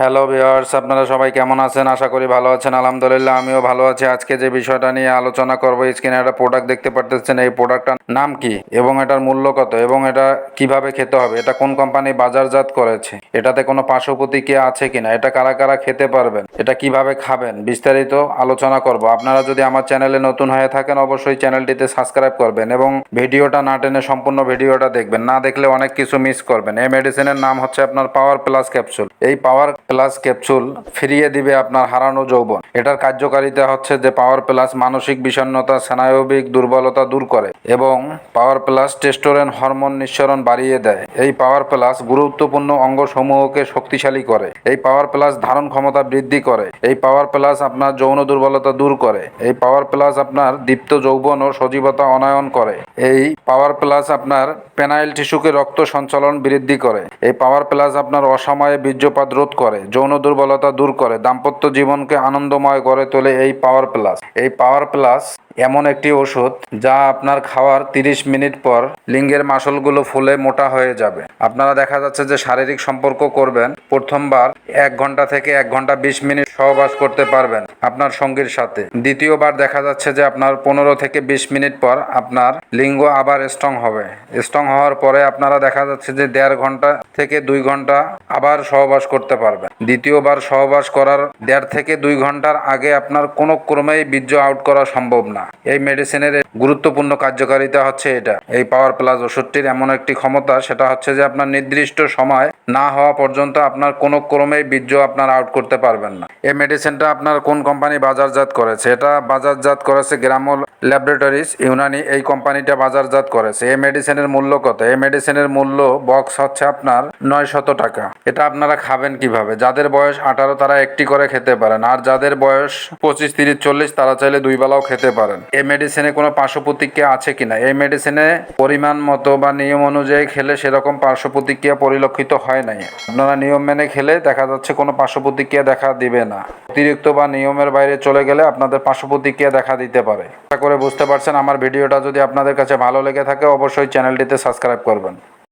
Hello viewers আপনারা সবাই কেমন আছেন? আশা করি ভালো আছেন। আলহামদুলিল্লাহ, আমিও ভালো আছি। আজকে যে বিষয়টা নিয়ে আলোচনা করব স্ক্রিনে একটা প্রোডাক্ট দেখতে পারতেছেন। এই প্রোডাক্টটার নাম কি? এবং এটার মূল্য কত? এবং এটা কীভাবে খেতে হবে? এটা কোন কোম্পানি বাজারজাত করেছে? এটাতে কোনো পার্শ্ব প্রতিক্রিয়া আছে কিনা? এটা কারা কারা খেতে পারবেন? এটা কীভাবে খাবেন? বিস্তারিত আলোচনা করব। আপনারা যদি আমার চ্যানেলে নতুন হয়ে থাকেন, অবশ্যই চ্যানেলটিতে সাবস্ক্রাইব করবেন এবং ভিডিওটা না টেনে সম্পূর্ণ ভিডিওটা দেখবেন। না দেখলে অনেক কিছু মিস করবেন। এই মেডিসিনের নাম হচ্ছে আপনার পাওয়ার প্লাস ক্যাপসুল এই পাওয়ার প্লাস ক্যাপসুল ফিরিয়ে দিবে আপনার হারানো যৌবন। এটার কার্যকারিতা হচ্ছে যে পাওয়ার প্লাস মানসিক বিষণ্ণতা, স্নায়বিক দুর্বলতা দূর করে এবং পাওয়ার প্লাস টেস্টোরেন হরমোন নিঃসরণ বাড়িয়ে দেয়। এই পাওয়ার প্লাস গুরুত্বপূর্ণ অঙ্গসমূহকে শক্তিশালী করে। এই পাওয়ার প্লাস ধারণ ক্ষমতা বৃদ্ধি করে। এই পাওয়ার প্লাস আপনার যৌন দুর্বলতা দূর করে। এই পাওয়ার প্লাস আপনার দীপ্ত যৌবন ও সজীবতা অনায়ন করে। এই পাওয়ার প্লাস আপনার পেনাইল টিস্যুকে রক্ত সঞ্চালন বৃদ্ধি করে। এই পাওয়ার প্লাস আপনার অসময়ে বীর্যপাত রোধ করে, যৌন দুর্বলতা দূর করে, দাম্পত্য জীবনকে আনন্দময় করে তোলে এই পাওয়ার প্লাস এই পাওয়ার প্লাস এমন একটি ওষুধ যা আপনার খাওয়ার 30 মিনিট পর লিঙ্গের মাসলগুলো ফুলে মোটা হয়ে যাবে। আপনারা দেখা যাচ্ছে যে শারীরিক সম্পর্ক করবেন, প্রথমবার এক ঘণ্টা থেকে এক ঘণ্টা বিশ মিনিট সহবাস করতে পারবেন আপনার সঙ্গীর সাথে। দ্বিতীয়বার দেখা যাচ্ছে যে আপনার পনেরো থেকে বিশ মিনিট পর আপনার লিঙ্গ আবার স্ট্রং হবে। স্ট্রং হওয়ার পরে আপনারা দেখা যাচ্ছে যে দেড় ঘণ্টা থেকে দুই ঘণ্টা আবার সহবাস করতে পারবেন। দ্বিতীয়বার সহবাস করার দেড় থেকে দুই ঘণ্টার আগে আপনার কোনো ক্রমেই বীর্য আউট করা সম্ভব না। এই মেডিসিনের গুরুত্বপূর্ণ কার্যকারিতা হচ্ছে এটা। এই পাওয়ার প্লাস ওষুধটির এমন একটি ক্ষমতা, সেটা হচ্ছে যে আপনার নির্দিষ্ট সময় না হওয়া পর্যন্ত আপনার কোনো ক্রমেই বীর্য আপনার আউট করতে পারবেন না। এই মেডিসিনটা আপনার কোন কোম্পানি বাজারজাত করেছে? এটা বাজারজাত করেছে গ্রামল ল্যাবরেটরিজ ইউনানি এই কোম্পানিটা বাজারজাত করেছে। এই মেডিসিনের মূল্য কত? এই মেডিসিনের মূল্য বক্স হচ্ছে আপনার নয় শত টাকা। এটা আপনারা খাবেন কীভাবে? যাদের বয়স আঠারো, তারা একটি করে খেতে পারেন। আর যাদের বয়স পঁচিশ, তিরিশ, চল্লিশ, তারা চাইলে দুই বেলাও খেতে পারেন। এই মেডিসিনে কোনো পার্শ্ব প্রতিক্রিয়া আছে কিনা? এই মেডিসিনে পরিমাণ মতো বা নিয়ম অনুযায়ী খেলে সেরকম পার্শ্ব প্রতিক্রিয়া পরিলক্ষিত হয় নাই। আপনারা নিয়ম মেনে খেলে দেখা যাচ্ছে, কোনো পার্শ্ব প্রতিক্রিয়া দেখা দিবে না। অতিরিক্ত বা নিয়মের বাইরে চলে গেলে আপনাদের পার্শ্ব প্রতিক্রিয়া দেখা দিতে পারে। আশা করে বুঝতে পারছেন, আমার ভিডিওটা যদি আপনাদের কাছে ভালো লেগে থাকে, অবশ্যই চ্যানেলটিতে সাবস্ক্রাইব করবেন।